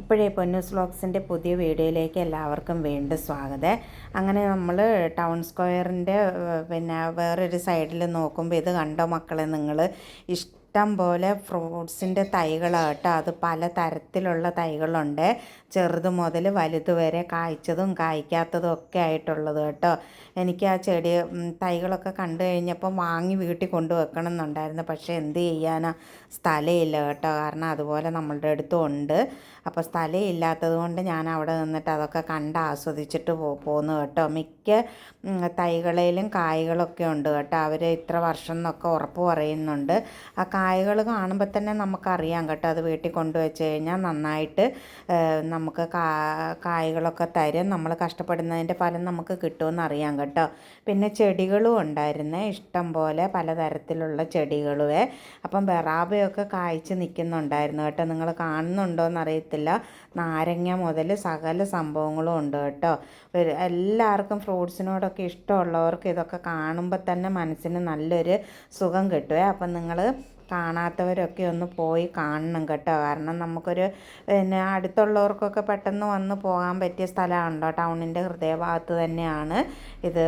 അപ്പോഴേ പൊന്നൂസ് വ്ളോഗ്സിന്റെ പുതിയ വീഡിയോയിലേക്ക് എല്ലാവർക്കും വീണ്ടും സ്വാഗതം. അങ്ങനെ നമ്മൾ ടൗൺ സ്ക്വയറിന്റെ പിന്നെ വേറൊരു സൈഡിൽ നോക്കുമ്പോൾ ഇത് കണ്ടോ മക്കളെ? നിങ്ങൾ ഇഷ്ടം പോലെ ഫ്രൂട്ട്സിന്റെ തൈകളാട്ടോ അത് പല തരത്തിലുള്ള തൈകളുണ്ട്. ചെറുത് മുതൽ വലുത് വരെ കായ്ച്ചതും കായ്ക്കാത്തതും ഒക്കെ ആയിട്ടുള്ളത് കേട്ടോ. എനിക്ക് ആ ചെടി തൈകളൊക്കെ കണ്ടു കഴിഞ്ഞപ്പോൾ വാങ്ങി വീട്ടിൽ കൊണ്ട് വെക്കണം എന്നുണ്ടായിരുന്നു. പക്ഷേ എന്ത് ചെയ്യാനാ? സ്ഥലമില്ല കേട്ടോ. കാരണം അതുപോലെ നമ്മളുടെ അടുത്തും ഉണ്ട്. അപ്പോൾ സ്ഥലം ഇല്ലാത്തത് കൊണ്ട് ഞാൻ അവിടെ നിന്നിട്ട് അതൊക്കെ കണ്ട് ആസ്വദിച്ചിട്ട് പോ പോന്നു കേട്ടോ. മിക്ക തൈകളിലും കായ്കളൊക്കെ ഉണ്ട് കേട്ടോ. അവർ ഇത്ര വർഷം എന്നൊക്കെ ഉറപ്പ് പറയുന്നുണ്ട്. ആ കായ്കൾ കാണുമ്പോൾ തന്നെ നമുക്കറിയാം കേട്ടോ. അത് വീട്ടിൽ കൊണ്ടുവച്ച് കഴിഞ്ഞാൽ നന്നായിട്ട് നമുക്ക് കായകളൊക്കെ തരും. നമ്മൾ കഷ്ടപ്പെടുന്നതിന്റെ ഫലം നമുക്ക് കിട്ടുമെന്ന് അറിയാം കേട്ടോ. പിന്നെ ചെടികളും ഉണ്ടായിരുന്നേ. ഇഷ്ടം പോലെ പലതരത്തിലുള്ള ചെടികളുവേ. അപ്പം ബെറാബയൊക്കെ കായ്ച്ച് നിൽക്കുന്നുണ്ടായിരുന്നു കേട്ടോ. നിങ്ങൾ കാണുന്നുണ്ടോ എന്നറിയത്തില്ല നാരങ്ങ മുതൽ സകല സംഭവങ്ങളും ഉണ്ട് കേട്ടോ. എല്ലാവർക്കും ഫ്രൂട്ട്സിനോടൊക്കെ ഇഷ്ടമുള്ളവർക്ക് ഇതൊക്കെ കാണുമ്പോൾ തന്നെ മനസ്സിന് നല്ലൊരു സുഖം കിട്ടുവേ. അപ്പം നിങ്ങൾ കാണാത്തവരൊക്കെ ഒന്ന് പോയി കാണണം കേട്ടോ. കാരണം നമുക്കൊരു പിന്നെ അടുത്തുള്ളവർക്കൊക്കെ പെട്ടെന്ന് വന്ന് പോകാൻ പറ്റിയ സ്ഥലമാണല്ലോ. ടൗണിന്റെ ഹൃദയഭാഗത്ത് തന്നെയാണ് ഇത്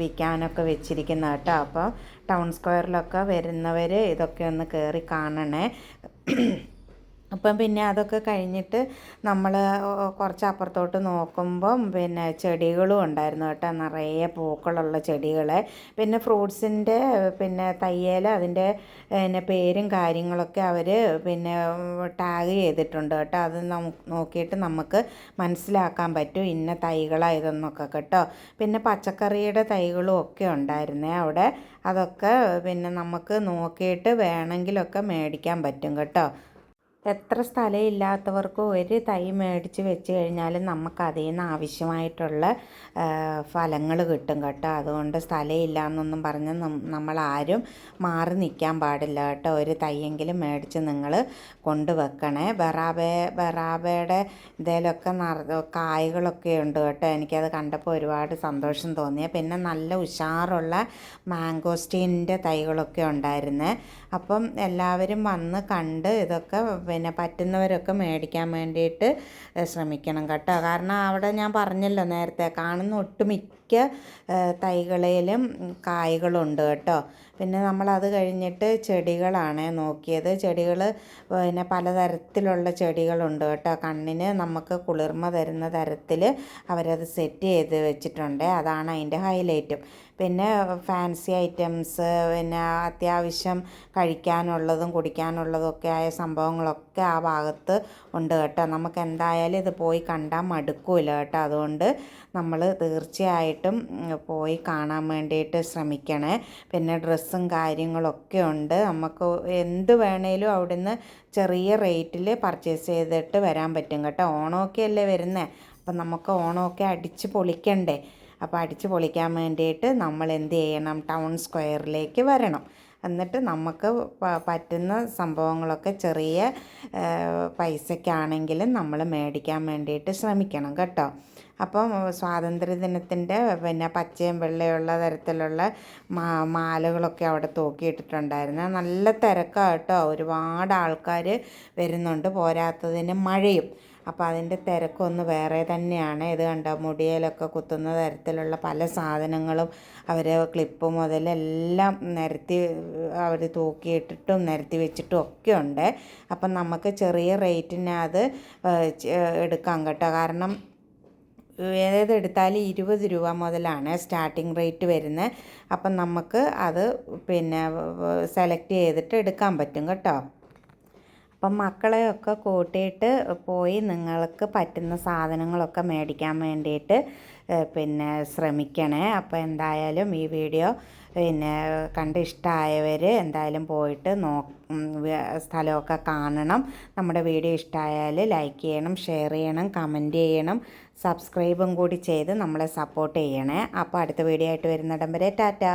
വിൽക്കാനൊക്കെ വെച്ചിരിക്കുന്നത് കേട്ടോ. അപ്പോൾ ടൗൺ സ്ക്വയറിലൊക്കെ വരുന്നവർ ഇതൊക്കെ ഒന്ന് കയറി കാണണേ. അപ്പം പിന്നെ അതൊക്കെ കഴിഞ്ഞിട്ട് നമ്മൾ കുറച്ച് അപ്പുറത്തോട്ട് നോക്കുമ്പം പിന്നെ ചെടികളും ഉണ്ടായിരുന്നു കേട്ടോ. നിറയെ പൂക്കളുള്ള ചെടികൾ പിന്നെ ഫ്രൂട്ട്സിന്റെ പിന്നെ തയ്യൽ അതിന്റെ പിന്നെ പേരും കാര്യങ്ങളൊക്കെ അവർ പിന്നെ ടാഗ് ചെയ്തിട്ടുണ്ട് കേട്ടോ. അത് നോക്കിയിട്ട് നമുക്ക് മനസ്സിലാക്കാൻ പറ്റും ഇന്ന തൈകളാണ് ഇതെന്നൊക്കെ കേട്ടോ. പിന്നെ പച്ചക്കറിയുടെ തൈകളും ഒക്കെ ഉണ്ടായിരുന്നേ അവിടെ. അതൊക്കെ പിന്നെ നമുക്ക് നോക്കിയിട്ട് വേണമെങ്കിലൊക്കെ മേടിക്കാൻ പറ്റും കേട്ടോ. എത്ര സ്ഥലം ഇല്ലാത്തവർക്ക് ഒരു തൈ മേടിച്ച് വെച്ച് കഴിഞ്ഞാൽ നമുക്ക് അതിൽ നിന്ന് ആവശ്യമായിട്ടുള്ള ഫലങ്ങൾ കിട്ടും കേട്ടോ. അതുകൊണ്ട് സ്ഥലമില്ല എന്നൊന്നും പറഞ്ഞ് നമ്മൾ ആരും മാറി നിൽക്കാൻ പാടില്ല കേട്ടോ. ഒരു തൈയെങ്കിലും മേടിച്ച് നിങ്ങൾ കൊണ്ടുവെക്കണേ. ബറാബെ ബറാബയുടെ ഇതിലൊക്കെ നിറ കായ്കളൊക്കെ ഉണ്ട് കേട്ടോ. എനിക്കത് കണ്ടപ്പോൾ ഒരുപാട് സന്തോഷം തോന്നിയ. പിന്നെ നല്ല ഉഷാറുള്ള മാംഗോസ്റ്റീനിന്റെ തൈകളൊക്കെ ഉണ്ടായിരുന്നേ. അപ്പം എല്ലാവരും വന്ന് കണ്ട് ഇതൊക്കെ പിന്നെ പറ്റുന്നവരൊക്കെ മേടിക്കാൻ വേണ്ടിയിട്ട് ശ്രമിക്കണം കേട്ടോ. കാരണം അവിടെ ഞാൻ പറഞ്ഞല്ലോ നേരത്തെ കാണുന്ന ഒട്ടുമിക്ക ഏഹ്, തൈകളിലും കായകളുണ്ട് കേട്ടോ. പിന്നെ നമ്മളത് കഴിഞ്ഞിട്ട് ചെടികളാണ് നോക്കിയത്. ചെടികൾ പിന്നെ പലതരത്തിലുള്ള ചെടികളുണ്ട് കേട്ടോ. കണ്ണിന് നമുക്ക് കുളിർമ തരുന്ന തരത്തിൽ അവരത് സെറ്റ് ചെയ്ത് വെച്ചിട്ടുണ്ട്. അതാണ് അതിന്റെ ഹൈലൈറ്റും. പിന്നെ ഫാൻസി ഐറ്റംസ് പിന്നെ അത്യാവശ്യം കഴിക്കാനുള്ളതും കുടിക്കാനുള്ളതും ഒക്കെ ആയ സംഭവങ്ങളൊക്കെ ആ ഭാഗത്ത് ഉണ്ട് കേട്ടോ. നമുക്ക് എന്തായാലും ഇത് പോയി കണ്ടാൽ മടുക്കൂല കേട്ടോ. അതുകൊണ്ട് നമ്മൾ തീർച്ചയായിട്ടും ഉം, പോയി കാണാൻ വേണ്ടിയിട്ട് ശ്രമിക്കണേ. പിന്നെ ഡ്രസ്സും കാര്യങ്ങളൊക്കെ ഉണ്ട്. നമുക്ക് എന്ത് വേണേലും അവിടുന്ന് ചെറിയ റേറ്റിൽ പർച്ചേസ് ചെയ്തിട്ട് വരാൻ പറ്റും കേട്ടോ. ഓണമൊക്കെ അല്ലേ വരുന്നത് അപ്പം നമുക്ക് ഓണമൊക്കെ അടിച്ച് പൊളിക്കണ്ടേ. അപ്പോൾ അടിച്ച് പൊളിക്കാൻ വേണ്ടിയിട്ട് നമ്മൾ എന്ത് ചെയ്യണം? ടൗൺ സ്ക്വയറിലേക്ക് വരണം. എന്നിട്ട് നമുക്ക് പറ്റുന്ന സംഭവങ്ങളൊക്കെ ചെറിയ പൈസയ്ക്കാണെങ്കിലും നമ്മൾ മേടിക്കാൻ വേണ്ടിയിട്ട് ശ്രമിക്കണം കേട്ടോ. അപ്പം സ്വാതന്ത്ര്യദിനത്തിന്റെ പിന്നെ പച്ചയും വെള്ളയുള്ള തരത്തിലുള്ള മാ മാലകളൊക്കെ അവിടെ തൂക്കിയിട്ടിട്ടുണ്ടായിരുന്നു. നല്ല തിരക്കാട്ടോ കേട്ടോ. ഒരുപാട് ആൾക്കാർ വരുന്നുണ്ട് പോരാത്തതിന് മഴയും. അപ്പോൾ അതിന്റെ തിരക്കൊന്ന് വേറെ തന്നെയാണ്. ഇത് കണ്ട? മുടിയിലൊക്കെ കുത്തുന്ന തരത്തിലുള്ള പല സാധനങ്ങളും അവർ ക്ലിപ്പ് മുതൽ എല്ലാം നിരത്തി അവർ തൂക്കിയിട്ടിട്ടും നിരത്തി വെച്ചിട്ടും ഒക്കെ ഉണ്ട്. അപ്പം നമുക്ക് ചെറിയ റേറ്റിന് അത് എടുക്കാം കേട്ടോ. കാരണം ഏതെടുത്താലും ഇരുപത് രൂപ മുതലാണ് സ്റ്റാർട്ടിങ് റേറ്റ് വരുന്നത്. അപ്പം നമുക്ക് അത് പിന്നെ സെലക്ട് ചെയ്തിട്ട് എടുക്കാൻ പറ്റും കേട്ടോ. അപ്പം മക്കളെയൊക്കെ കൂട്ടിയിട്ട് പോയി നിങ്ങൾക്ക് പറ്റുന്ന സാധനങ്ങളൊക്കെ മേടിക്കാൻ വേണ്ടിയിട്ട് പിന്നെ ശ്രമിക്കണേ. അപ്പോൾ എന്തായാലും ഈ വീഡിയോ പിന്നെ കണ്ട് ഇഷ്ടമായവർ എന്തായാലും പോയിട്ട് നോ സ്ഥലമൊക്കെ കാണണം. നമ്മുടെ വീഡിയോ ഇഷ്ടമായാൽ ലൈക്ക് ചെയ്യണം ഷെയർ ചെയ്യണം കമന്റ് ചെയ്യണം സബ്സ്ക്രൈബും കൂടി ചെയ്ത് നമ്മളെ സപ്പോർട്ട് ചെയ്യണേ. അപ്പോൾ അടുത്ത വീഡിയോ ആയിട്ട് വരുന്നിടം വരെ ടാറ്റാ!